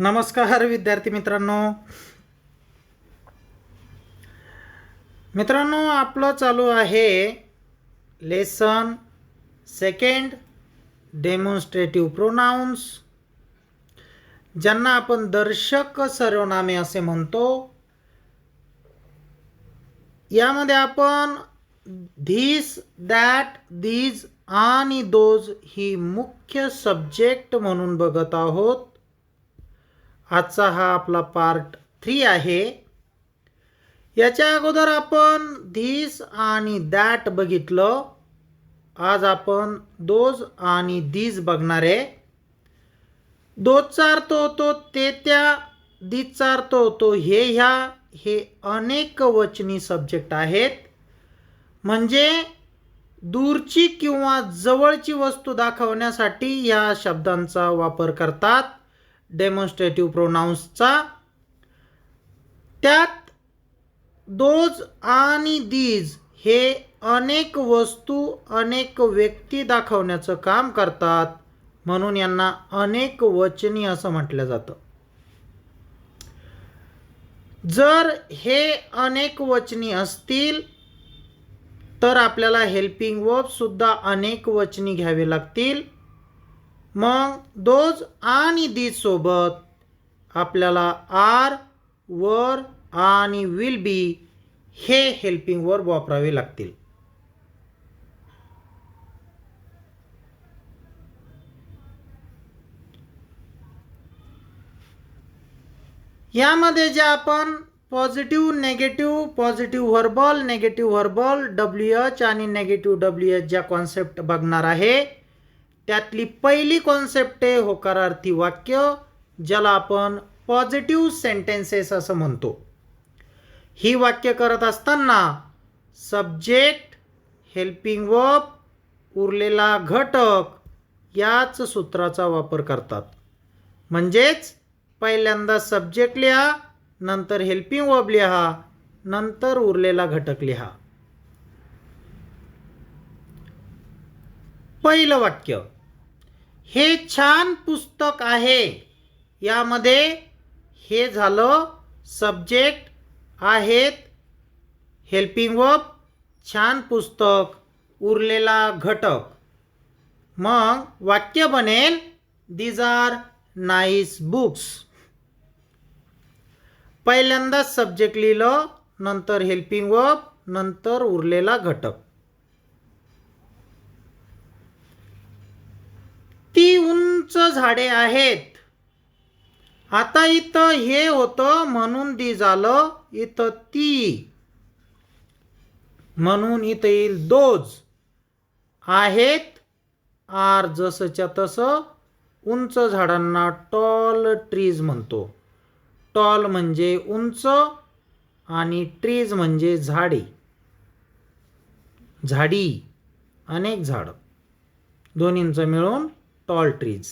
नमस्कार विद्यार्थी मित्रांनो. मित्रांनो आपलं चालू आहे लेसन सेकंड डेमॉन्स्ट्रेटिव्ह प्रोनाउन्स ज्यांना आपण दर्शक सर्वनामे असे म्हणतो. यामध्ये आपण धीस दॅट दीज आणि दोज ही मुख्य सब्जेक्ट म्हणून बघत आहोत. आजचा हा आपला पार्ट थ्री आहे. याच्या अगोदर आपण धीस आणि दॅट बघितलं. आज आपण दोज आणि दीज बघणार आहे. दोजचा अर्थ होतो ते त्या दीजचा अर्थ होतो हे ह्या हे अनेक वचनी सब्जेक्ट आहेत. म्हणजे दूरची किंवा जवळची वस्तू दाखवण्यासाठी या शब्दांचा वापर करतात. डेमॉन्स्ट्रेटिव्ह प्रोनाऊन्सचा त्यात दोज आणि दीज हे अनेक वस्तू अनेक व्यक्ती दाखवण्याचं काम करतात. म्हणून यांना अनेक वचनी असं म्हटलं जातं. जर हे अनेक वचनी असतील तर आपल्याला हेल्पिंग वर्बसुद्धा अनेक वचनी घ्यावे लागतील. मग दोज आणि दीज सोबत आपल्याला आर वर आणि विल बी हे हेल्पिंग वर्ब वापरावे लागतील. यामध्ये जे आपण positive negative positive verbal negative verbal W H आणि नेगेटिव्ह डब्ल्यू एच ज्या कॉन्सेप्ट बघणार आहे त्यातली पहिली कॉन्सेप्ट आहे होकारार्थी वाक्य ज्याला आपण पॉझिटिव्ह सेंटेन्सेस असं म्हणतो. ही वाक्य करत असताना सब्जेक्ट हेल्पिंग वर्ब उरलेला घटक याच सूत्राचा वापर करतात. म्हणजेच पहिल्यांदा सब्जेक्ट लिहा नंतर हेल्पिंग वर्ब लिहा नंतर उरलेला घटक लिहा. पहिलं वाक्य हे छान पुस्तक आहे. यामध्ये हे झालं सब्जेक्ट आहेत हेल्पिंग वप छान पुस्तक उरलेला घटक. मग वाक्य बनेल दीज आर नाईस बुक्स पहिल्यांदा सब्जेक्ट लिहिलं नंतर हेल्पिंग वप नंतर उरलेला घटक ती उंच झाडे आहेत. आता इथं हे होतं म्हणून दी झालं इथं ती. म्हणून इथं येईल दोज. आहेत. आर जसंच्या तसं उंच झाडांना टॉल ट्रीज म्हणतो. टॉल म्हणजे उंच आणि ट्रीज म्हणजे झाडे. झाडी अनेक झाडं. दोन्हींचं मिळून टॉल ट्रीज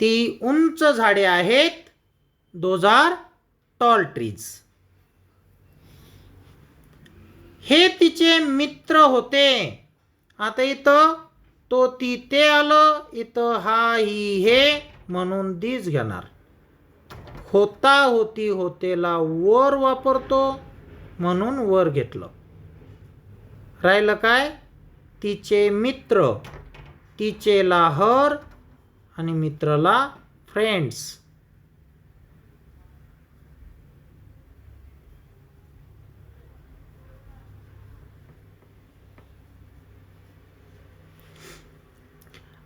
ती उंच झाडे आहेत. दोज आर टॉल ट्रीज हे तिचे मित्र होते. आता इथं तो ती ते आलं. इथं हा ही हे म्हणून दीज घेणार. होता होती होतेला वर वापरतो म्हणून वर घेतलं. राहिलं काय? तिचे मित्र तिचेला हर आणि मित्रला फ्रेंड्स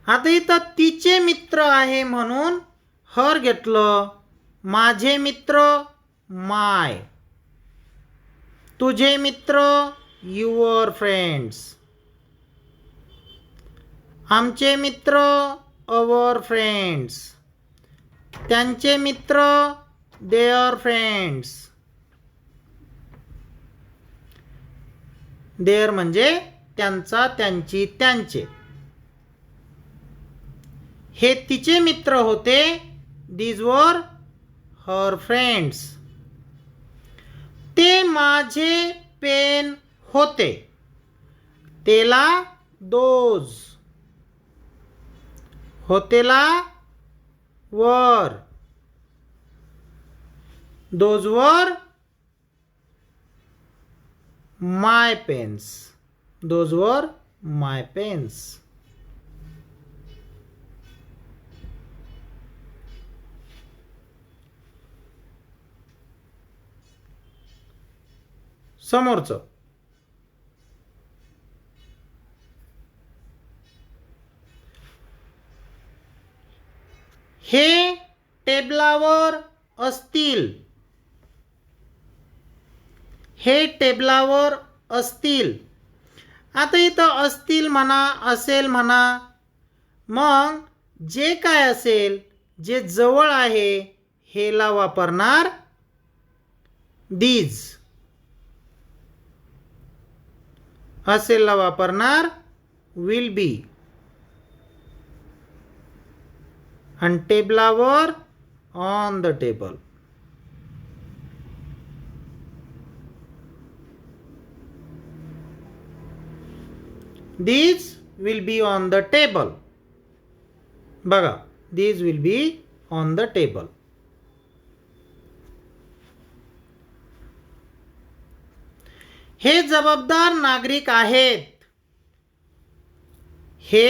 आता इथं तिचे मित्र आहे म्हणून हर घेतलं माझे मित्र माय. तुझे मित्र युअर फ्रेंड्स आमचे मित्र अवर फ्रेंड्स त्यांचे मित्र देअर फ्रेंड्स देअर म्हणजे त्यांचा त्यांची त्यांचे. हे तिचे मित्र होते. दीज वर हर फ्रेंड्स ते माझे पेन होते. तेला दोज. होतेला वर. Those were my pens. Those were my pens. समोरचं. हे टेबलावर असतील. हे टेबलावर असतील. आता इथं असतील म्हणा असेल म्हणा मग जे काय असेल जे जवळ आहे हेला वापरणार दीज असेलला वापरणार विल बी आणि टेबलावर on the table these will be on the table बघा these will be on the table हे जबाबदार नागरिक आहेत हे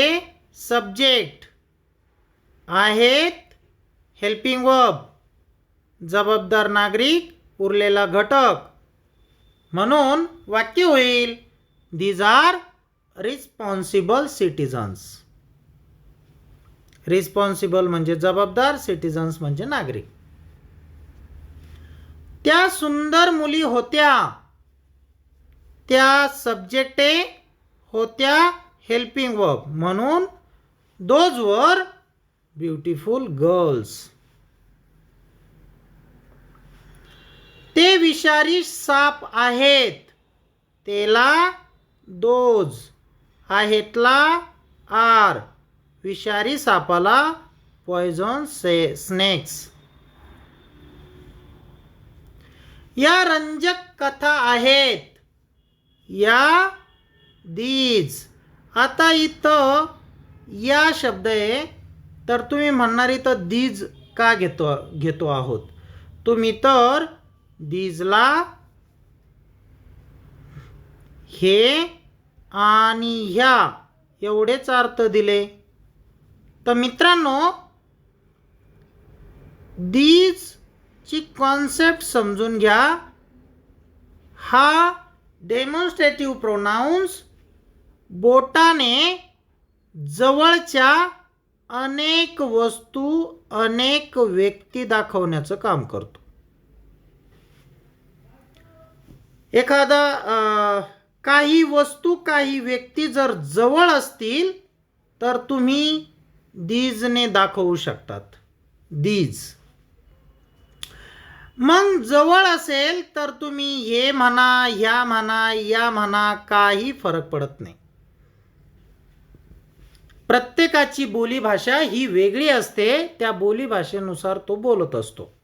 सब्जेक्ट आहेत. हेल्पिंग वब जबाबदार नागरिक उरलेला घटक. म्हणून वाक्य होईल these are responsible citizens responsible म्हणजे जबाबदार सिटिझन्स म्हणजे नागरिक. त्या सुंदर मुली होत्या. त्या सब्जेक्टे होत्या हेल्पिंग वर्ब म्हणून दोज वर ब्युटिफुल गर्ल्स. ते विषारी साप आहेत. तेला दोज आहेतला आर. विषारी सापाला पॉयझन से स्नेक्स या रंजक कथा आहेत. या दीज आता इथं या शब्द आहे तर तुम्ही म्हणणार इथं दीज का घेतो घेतो आहोत? तुम्ही तर दीजला हे आणि ह्या एवढेच अर्थ दिले. तर मित्रांनो दीजची कॉन्सेप्ट समजून घ्या. हा डेमॉन्स्ट्रेटिव्ह प्रोनाउन्स बोटाने जवळच्या अनेक वस्तू अनेक व्यक्ती दाखवण्याचं काम करतो. एखादा काही वस्तू काही व्यक्ती जर जवळ असतील तर तुम्ही दीजने दाखवू शकतात. दीज. मग जवळ असेल तर तुम्ही हे म्हणा ह्या म्हणा या म्हणा काही फरक पडत नाही. प्रत्येकाची बोलीभाषा ही वेगळी असते त्या बोलीभाषेनुसार तो बोलत असतो.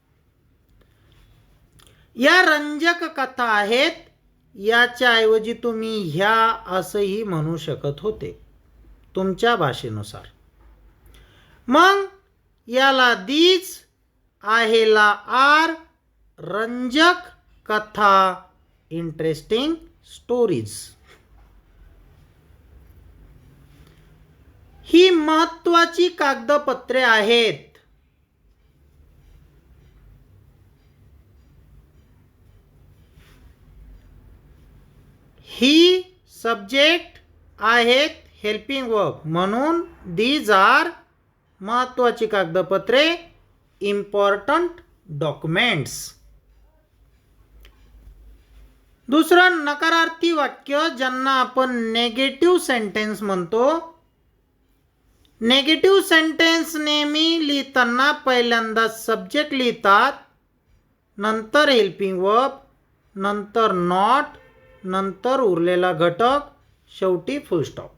या रंजक कथा आहेत याच्याऐवजी तुम्ही ह्या असंही म्हणू शकत होते तुमच्या भाषेनुसार. मग याला दीज आहेला आर रंजक कथा इंटरेस्टिंग स्टोरीज ही महत्वाची कागदपत्रे आहेत. ही सब्जेक्ट आहेत हेल्पिंग वर्क म्हणून दीज आर महत्वाची कागदपत्रे इम्पॉर्टंट डॉक्युमेंट्स दुसरं नकारार्थी वाक्य ज्यांना आपण नेगेटिव्ह सेंटेन्स म्हणतो नेगेटिव्ह सेंटेन्स नेहमी लिहिताना पहिल्यांदा सब्जेक्ट लिहितात. नंतर हेल्पिंग वर्ब नंतर नॉट नंतर उरलेला घटक शेवटी फुलस्टॉप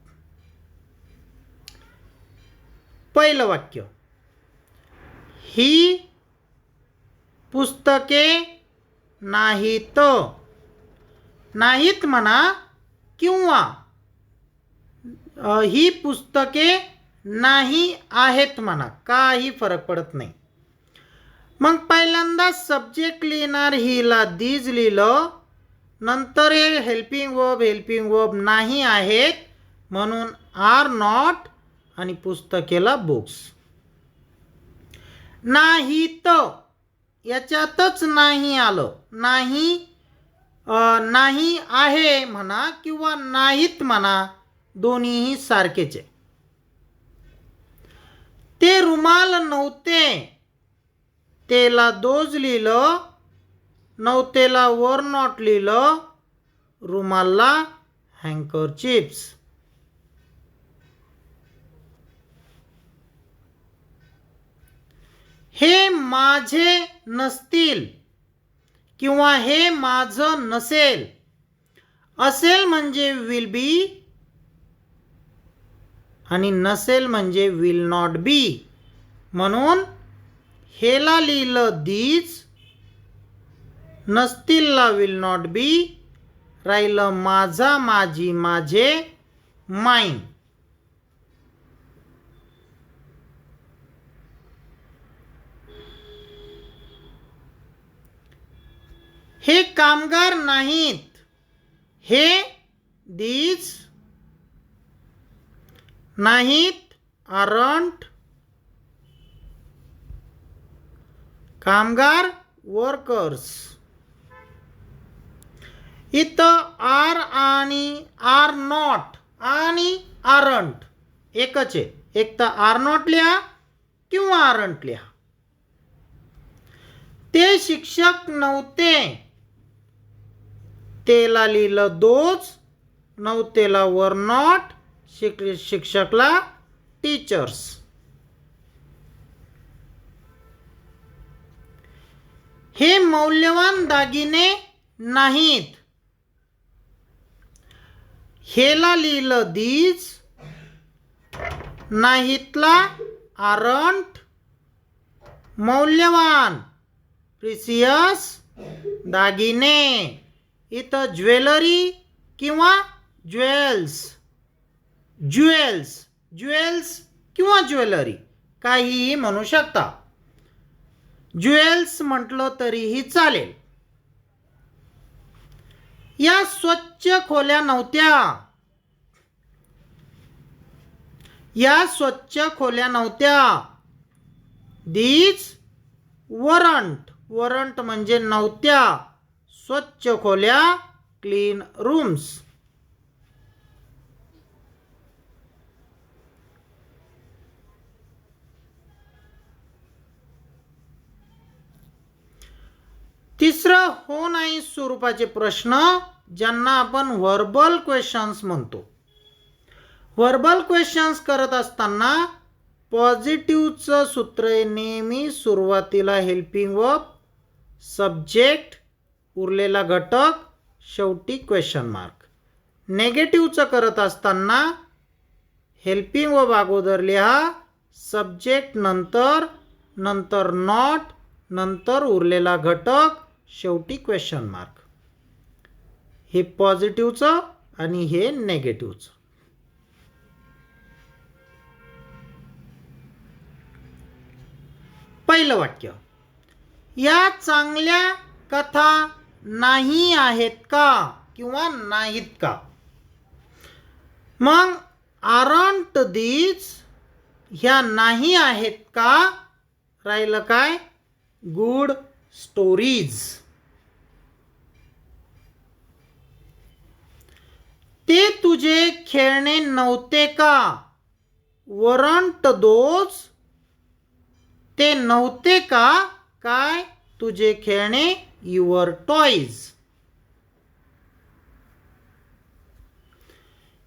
पहिलं वाक्य. ही पुस्तके नाहीत. नाहीत म्हणा किंवा ही पुस्तके नाही आहेत म्हणा काही फरक पडत नाही. मग पहिल्यांदा सब्जेक्ट लिहिणार हिला दीज लिहिलं नंतर हे हेल्पिंग वब हेल्पिंग वब नाही आहेत म्हणून आर नॉट आणि पुस्तकेला बुक्स नाही तर याच्यातच नाही आलं नाही नाही आहे म्हणा किंवा नाहीत म्हणा दोन्हीही सारखेच आहे. ते रुमाल नव्हते. तेला दोज लिहिलं नव्हतेला वर नॉट लिहिलं रुमालला हँकर चिप्स. हे माझे नसतील किंवा हे माझं नसेल. असेल म्हणजे विल बी आणि नसेल म्हणजे विल नॉट बी म्हणून हेला लिहिलं दीज नसतीलला विल नॉट बी राहिलं माझा माझी माझे माईन हे कामगार नाहीत. हे दीज नाहीत आरंट कामगार वर्कर्स इथं आर आणि आर नॉट आणि आरंट एकच आहे. एक तर आर नॉट लिहा किंवा आरंट लिहा. ते शिक्षक नव्हते. तेला लिहिलं दोज नव्हतेला वर नॉट शिक शिक्षकला टीचर्स हे मौल्यवान दागिने नाहीत. हेला लिहिलं दीज नाहीतला आरंट मौल्यवान प्रिसियस दागिने इथं ज्वेलरी किंवा ज्वेल्स. ज्वेल्स ज्वेल्स किंवा ज्वेलरी काहीही म्हणू शकता. ज्वेल्स म्हटलं तरीही चालेल. या स्वच्छ खोल्या नव्हत्या. या स्वच्छ खोल्या नव्हत्या. दीज वरंट वरंट म्हणजे नव्हत्या. स्वच्छ खोल्या क्लीन रूम्स तिसरं हो नाही स्वरूपाचे प्रश्न ज्यांना आपण व्हर्बल क्वेश्चन्स म्हणतो. व्हर्बल क्वेश्चन्स करत असताना पॉझिटिव्हचं सूत्र नेहमी सुरुवातीला हेल्पिंग व सब्जेक्ट उरलेला घटक शेवटी क्वेश्चन मार्क नेगेटिव्हचं करत असताना हेल्पिंग व अगोदर लिहा सब्जेक्ट नंतर नंतर नॉट नंतर उरलेला घटक शेवटी क्वेश्चन मार्क हे पॉझिटिव्हचं आणि हे नेगेटिव्हचं पहिलं वाक्य. या चांगल्या कथा नाही आहेत का किंवा नाहीत का? मग आरंट दीज ह्या नाही आहेत का? राहिलं काय? गुड स्टोरीज ते तुझे खेळणे नव्हते का? वरंट दोज ते नव्हते का? काय? तुझे खेळणे युअर टॉईज.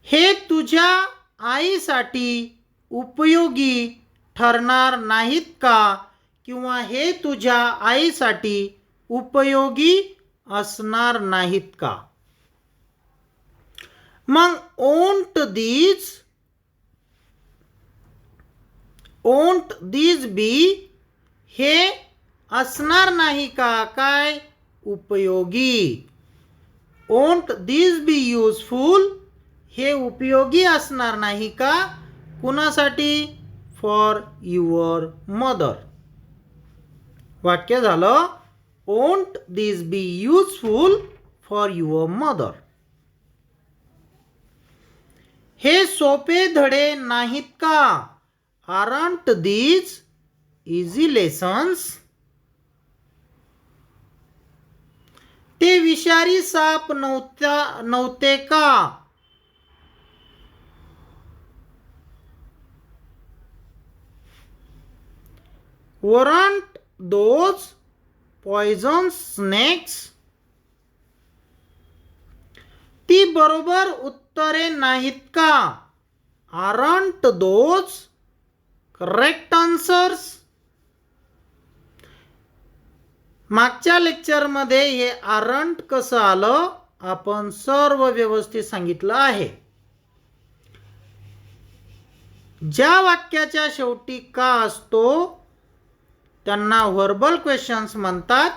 हे तुझ्या आईसाठी उपयोगी ठरणार नाहीत का? किंवा हे तुझ्या आईसाठी उपयोगी असणार नाहीत का? मग ओंट दीज ओंट दीज बी हे असणार नाही का? काय? उपयोगी. ओंट दीज बी यूजफुल हे उपयोगी असणार नाही का? कुणासाठी? For your mother. वाक्य झालं won't this be useful for your mother हे सोपे धडे नाहीत का? आरंट दीज इझी लेसन्स ते विषारी साप नव्हत्या नव्हते का? वरंट those पॉइझन स्नेक्स ती बरोबर उत्तरे नाहीत का? आरंट दोज करेक्ट आन्सर्स मागच्या लेक्चरमध्ये हे आरंट कसं आलं? आपण सर्व व्यवस्थित सांगितलं आहे. ज्या वाक्याच्या शेवटी का असतो? त्यांना व्हर्बल क्वेश्चन्स म्हणतात.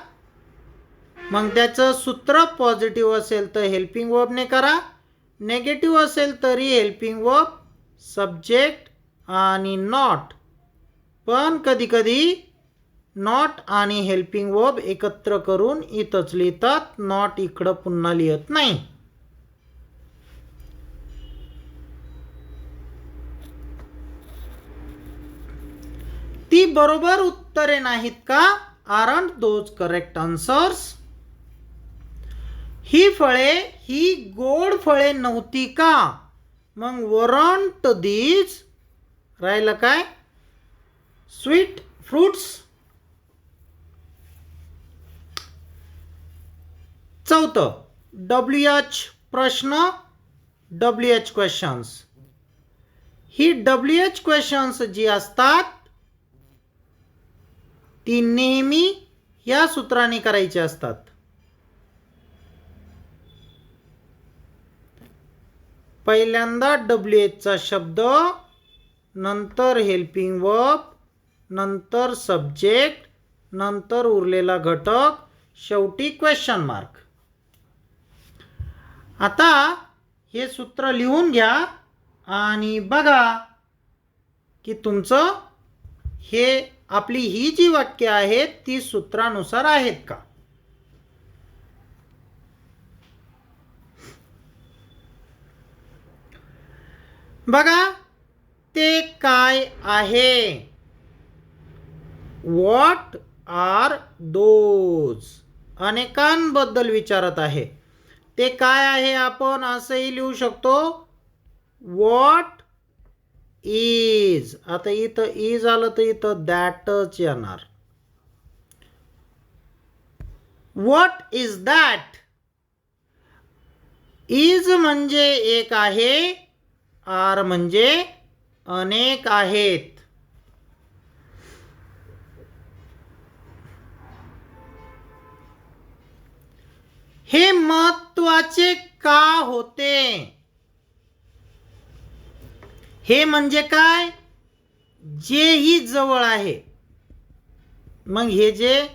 मग त्याचं सूत्र पॉझिटिव्ह असेल तर हेल्पिंग वर्बने करा. नेगेटिव्ह असेल तरी हेल्पिंग वर्ब सब्जेक्ट आणि नॉट पण कधीकधी नॉट आणि हेल्पिंग वर्ब एकत्र करून इथंच लिहितात नॉट इकडं पुन्हा लिहित नाही. ही बरोबर उत्तरे नाहीत का? आरंट दोज करेक्ट आन्सर्स ही फळे ही गोड फळे नव्हती का? मग वरंट दीज राहिलं काय? स्वीट फ्रुट्स चौथं डब्ल्यू एच प्रश्न डब्ल्यू एच क्वेश्चन्स ही डब्ल्यू एच क्वेश्चन्स जी असतात ती नेहमी या सूत्राने करायची असतात. पहिल्यांदा डब्ल्यू एचचा शब्द नंतर हेल्पिंग वर्ब नंतर सब्जेक्ट नंतर उरलेला घटक शेवटी क्वेश्चन मार्क आता हे सूत्र लिहून घ्या आणि बघा की तुमचं हे आपली ही जी वाक्य आहेत ती सूत्रानुसार आहेत का? बघा ते काय आहे? वॉट आर दोज अनेकांबद्दल विचारत आहे. ते काय आहे आपण असंही लिहू शकतो? वॉट इज आता इथं इज आलं तर इथं दॅटच येणार. व्हॉट इज दॅट इज म्हणजे एक आहे आर म्हणजे अनेक आहेत. हे महत्त्वाचे का होते? हे म्हणजे काय? जेही जवळ आहे. मग हे जे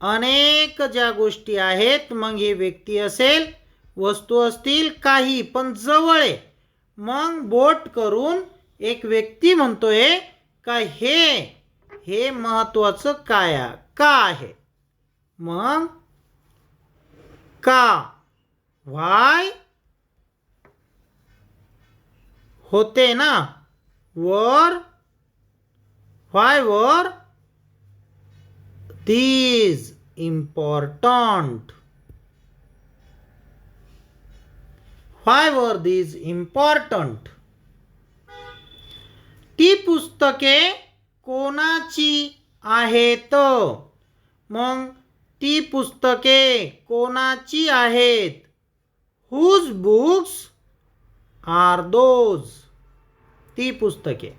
अनेक ज्या गोष्टी आहेत मग हे व्यक्ती असेल वस्तू असतील काही पण जवळ आहे. मग बोट करून एक व्यक्ती म्हणतोय का हे हे महत्त्वाचं काय का आहे? मग का? व्हाय होते ना? वर? व्हाय वर? दीज इम्पॉर्टंट व्हाय वर दीज इम्पॉर्टंट ती पुस्तके कोणाची आहेत? मग ती पुस्तके कोणाची आहेत? Whose books are those. ती पुस्तके.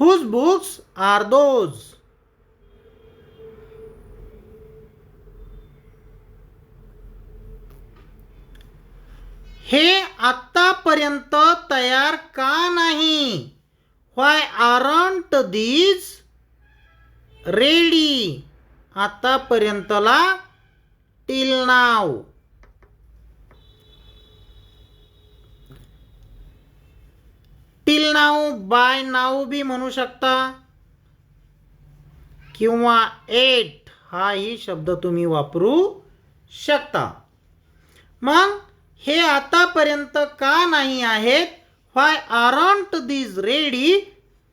Whose books are those. हे आत्तापर्यंत तयार का नाही? Why aren't these ready आत्तापर्यंतला till now till now by now be म्हणू शकता. किंवा एट हाही शब्द तुम्ही वापरू शकता. मग हे आतापर्यंत का नाही आहेत? Why aren't these ready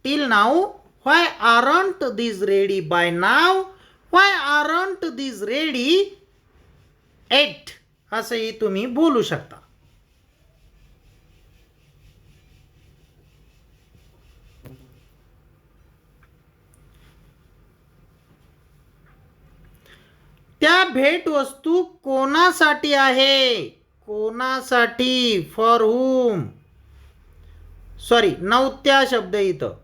till now why aren't these ready by now why aren't these ready at असंही तुम्ही बोलू शकता. त्या भेटवस्तू कोणासाठी आहे? कोणासाठी? फॉर हुम सॉरी नव्हत्या शब्द इथं.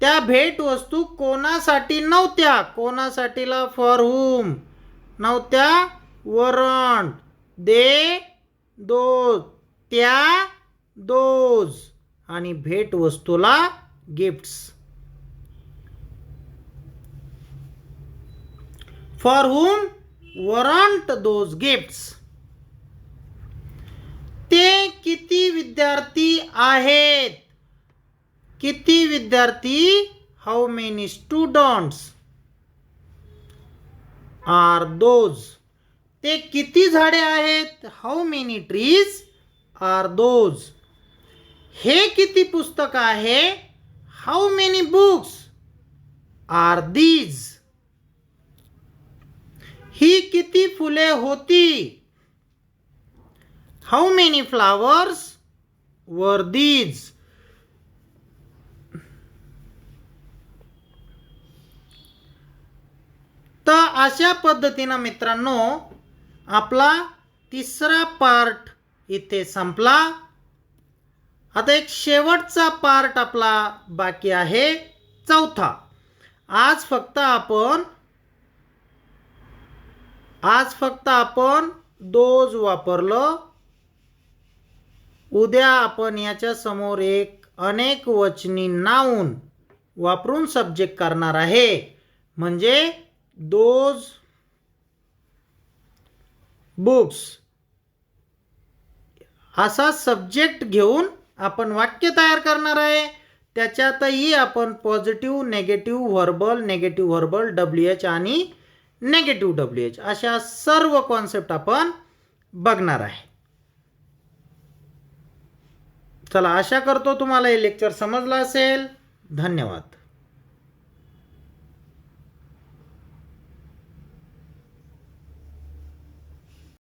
त्या भेटवस्तू कोणासाठी नव्हत्या? कोणासाठीला फॉर हुम नव्हत्या वरण. They those. त्या दोज. आणि भेटवस्तूला gifts for whom weren't those gifts ते किती विद्यार्थी आहेत? किती विद्यार्थी? How many students are those ते किती झाडे आहेत? How many trees are those हे किती पुस्तक आहे? How many books are these ही किती फुले होती? How many flowers were these तर अशा पद्धतीनं मित्रांनो आपला तिसरा पार्ट इथे संपला. आता एक शेवटचा पार्ट आपला बाकी आहे चौथा. आज फक्त आपण आज फक्त आपण दोज वापरलं. उद्या आपण याच्या समोर एक अनेक वचनी नाऊन वापरून सब्जेक्ट करणार आहे. म्हणजे दोज बुक्स असा सब्जेक्ट घेऊन आपण वाक्य तयार करणार आहे. त्याच्यातही आपण positive negative verbal negative verbal W H आणि नेगेटिव्ह डब्ल्यू एच अशा सर्व कॉन्सेप्ट आपण बघणार आहे. चला आशा करतो तुम्हाला हे लेक्चर समजलं असेल. धन्यवाद.